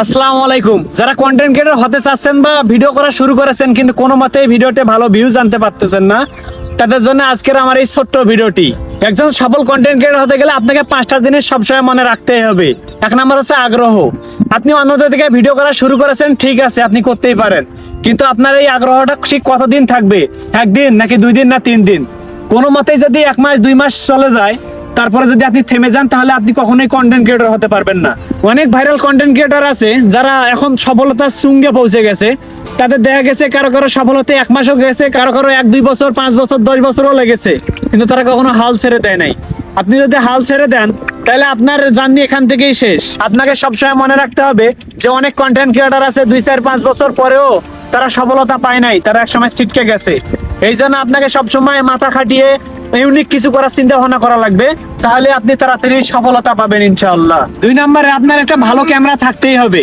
আসসালামু আলাইকুম। যারা কন্টেন্ট ক্রিয়েটর হতে চাচ্ছেন বা ভিডিও করা শুরু করেছেন, কিন্তু কোনো মতেই ভিডিওতে ভালো ভিউজ আনতে পারতেছেন না, তাদের জন্য আজকের আমার এই ছোট্ট ভিডিওটি একজন সফল কন্টেন্ট ক্রিয়েটর হতে গেলে আপনাকে পাঁচটা জিনিস সবসময় মনে রাখতেই হবে। এক নম্বর হচ্ছে আগ্রহ। আপনি অন্যদের থেকে ভিডিও করা শুরু করেছেন, ঠিক আছে, আপনি করতেই পারেন। কিন্তু আপনার এই আগ্রহটা ঠিক কতদিন থাকবে? একদিন নাকি দুই দিন না তিন দিন? কোনো মতেই যদি এক মাস, দুই মাস চলে যায় তারপরে যদি আপনি থেমে যান, তাহলে আপনি কখনোই কন্টেন্ট ক্রিয়েটর হতে পারবেন না। অনেক ভাইরাল কন্টেন্ট ক্রিয়েটর আছে, যারা এখন সফলতার সঙ্গে পৌঁছে গেছে। তাদের দেখা গেছে কারও কারও সফলতা এক মাসও গেছে, কারও কারও এক, দুই বছর, পাঁচ বছর, দশ বছরও লেগেছে। কিন্তু তারা কখনো হাল ছেড়ে দেয় নাই। আপনি যদি হাল ছেড়ে দেন, তাহলে আপনার জার্নি এখান থেকেই শেষ। আপনাকে সবসময় মনে রাখতে হবে যে অনেক কন্টেন্ট ক্রিয়েটর আছে, দুই, চার, পাঁচ বছর পরেও তারা সফলতা পায় নাই, তারা একসময় ছিটকে গেছে। এই জন্য আপনাকে সবসময় মাথা খাটিয়ে ইউনিক কিছু করার চিন্তা ভাবনা করা লাগবে, তাহলে আপনি তাড়াতাড়ি সফলতা পাবেন ইনশাআল্লাহ। দুই নম্বরে আপনার একটা ভালো ক্যামেরা থাকতেই হবে।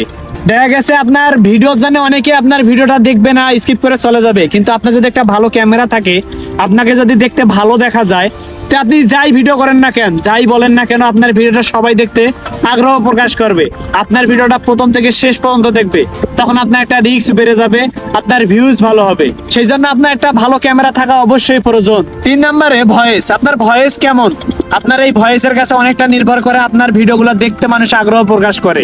দেখা গেছে আপনার ভিডিও জানে অনেকে আপনার ভিডিওটা দেখবে না, স্কিপ করে চলে যাবে। কিন্তু আপনার যদি একটা ভালো ক্যামেরা থাকে, আপনাকে যদি দেখতে ভালো দেখা যায় তো আপনি যাই ভিডিও করেন না কেন, যাই বলেন না কেন, আপনার ভিডিওটা সবাই দেখতে আগ্রহ প্রকাশ করবে। আপনার ভিডিওটা প্রথম থেকে শেষ পর্যন্ত দেখবে। তখন আপনার একটা রিস্ক বেড়ে যাবে, আপনার ভিউজ ভালো হবে। সেই জন্য আপনার একটা ভালো ক্যামেরা থাকা অবশ্যই প্রয়োজন। তিন নম্বরে ভয়েস আপনার ভয়েস কেমন? আপনার এই ভয়েসের কাছে অনেকটা নির্ভর করে আপনার ভিডিওগুলো দেখতে মানুষ আগ্রহ প্রকাশ করে।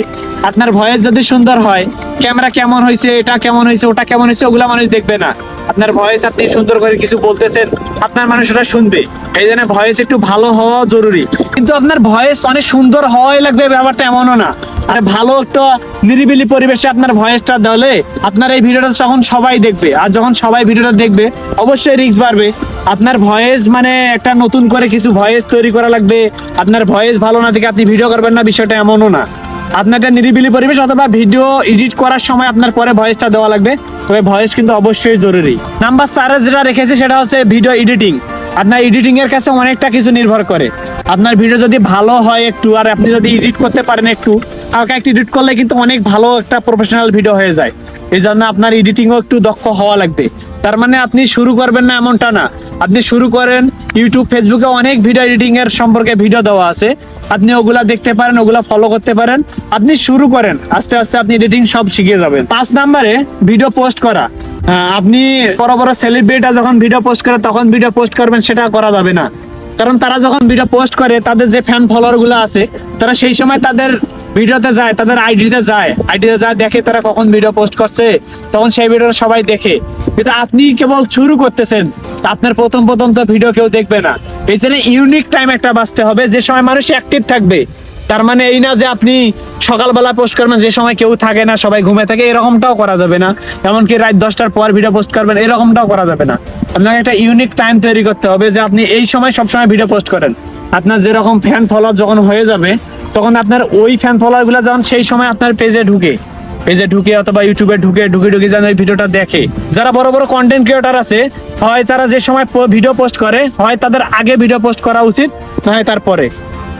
আপনার ভয়েস যদি সুন্দর হয় ক্যামেরা কেমন হয়েছে, এটা কেমন হয়েছে, ওটা কেমন হয়েছে, ওগুলা মানুষ দেখবে না। আপনার ভয়েস আপনি সুন্দর করে কিছু বলতেছেন, আপনার মানুষ ওটা শুনবে। এই জন্য ভয়েস একটু ভালো হওয়া জরুরি। কিন্তু আপনার ভয়েস অনেক সুন্দর হওয়াই লাগবে ব্যাপারটা এমনও না। আর ভালো একটা নিরিবিলি পরিবেশে আপনার ভয়েসটা দিলে আপনার এই ভিডিওটা যখন সবাই দেখবে, আর যখন সবাই ভিডিওটা দেখবে, অবশ্যই রিস্ক বাড়বে। আপনার ভয়েস মানে একটা নতুন করে কিছু ভয়েস তৈরি করা লাগবে। আপনার ভয়েস ভালো না থেকে আপনি ভিডিও করবেন না, বিষয়টা এমনও না। আপনার একটা নিরিবিলি পরিবেশ অথবা ভিডিও এডিট করার সময় আপনার পরে ভয়েসটা দেওয়া লাগবে। তবে ভয়েস কিন্তু অবশ্যই জরুরি। নাম্বার চারে যেটা রেখেছে, সেটা হচ্ছে ভিডিও এডিটিং আপনার এডিটিং এর কাছে অনেকটা কিছু নির্ভর করে। আপনার ভিডিও যদি ভালো হয় একটু, আর আপনি যদি এডিট করতে পারেন একটু হালকা একটু এডিট করলে কিন্তু অনেক ভালো একটা প্রফেশনাল ভিডিও হয়ে যায়। এই জন্য আপনার এডিটিংও একটু দক্ষ হওয়া লাগবে। তার মানে আপনি শুরু করবেন না এমনটা না। আপনি শুরু করেন ইউটিউব ফেসবুকে অনেক ভিডিও এডিটিং এর সম্পর্কে ভিডিও দেওয়া আছে। আপনি ওগুলা দেখতে পারেন, ওগুলা ফলো করতে পারেন। আপনি শুরু করেন, আস্তে আস্তে আপনি এডিটিং সব শিখে যাবেন। পাঁচ নাম্বারে ভিডিও পোস্ট করা। আপনি বড় বড় সেলিব্রিটিরা যখন ভিডিও পোস্ট করে, তখন ভিডিও পোস্ট করবেন, সেটা করা যাবে না। কারণ তারা যখন ভিডিও পোস্ট করে, তাদের যে ফ্যান ফলোয়ারগুলো আছে, তারা সেই সময় তাদের ভিডিওতে যায়, তাদের আইডিতে যায়। আইডিতে যায়, দেখে তারা কখন ভিডিও পোস্ট করছে, তখন সেই ভিডিওটা সবাই দেখে। কিন্তু আপনি কেবল শুরু করতেছেন, আপনার প্রথম প্রথম তো ভিডিও কেউ দেখবে না। এই জন্য ইউনিক টাইম একটা বাঁচতে হবে, যে সময় মানুষ অ্যাক্টিভ থাকবে। তার মানে এই না যে আপনি সকালবেলা পোস্ট করবেন, যে সময় কেউ থাকে না, সবাই ঘুমে থাকে, এরকমটাও করা যাবে না। এমনকি রাত দশটার পর ভিডিও পোস্ট করবেন, এরকমটাও করা যাবে না। আপনাকে একটা ইউনিক টাইম তৈরি করতে হবে যে আপনি এই সময় সবসময় ভিডিও পোস্ট করেন। আপনার যেরকম ফ্যান ফলোয়ার যখন হয়ে যাবে, তখন আপনার ওই ফ্যান ফলোয়ারগুলো যখন সেই সময় আপনার পেজে ঢুকে পেজে ঢুকে অথবা ইউটিউবে ঢুকে ঢুকে ঢুকে যেন এই ভিডিওটা দেখে। যারা বড় বড় কন্টেন্ট ক্রিয়েটার আছে, হয় তারা যে সময় ভিডিও পোস্ট করে, হয় তাদের আগে ভিডিও পোস্ট করা উচিত, নয় তারপরে।